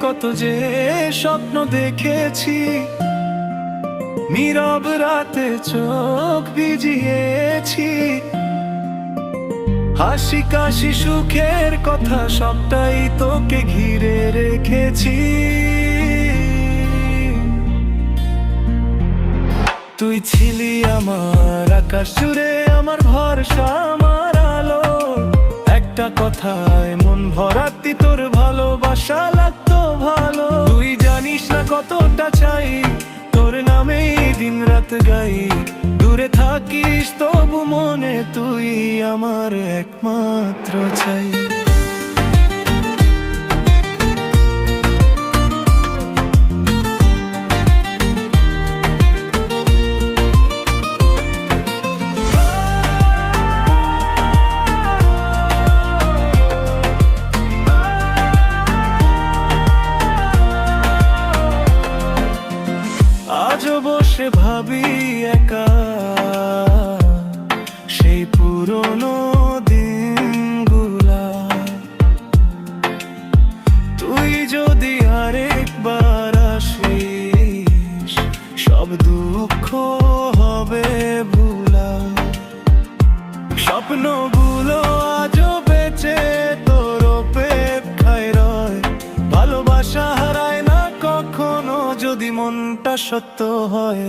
কত যে স্বপ্ন দেখেছি। নীরব রাতে চোখ ভিজিয়েছি। হাসি কাশি সুখের কথা সবটাই তোকে ঘিরে রেখেছি। তুই ছিলি আমার আকাশ জুড়ে, আমার ভরসা, আমার আলো। একটা কথায় মন ভরাতি তোর ভালোবাসা লাগতো ভালো। তুই জানিস না কতটা চাই, তোর নামে দিন রাত গাই। দূরে থাকিস তবু মনে তুই আমার একমাত্র চাই। বসে ভাবি একা। সেই পুরনো দিনগুলা। তুই যদি আরেকবার আসিস, সব দুঃখ হবে ভুলা। স্বপ্নগুলো মনটা সত্য হয়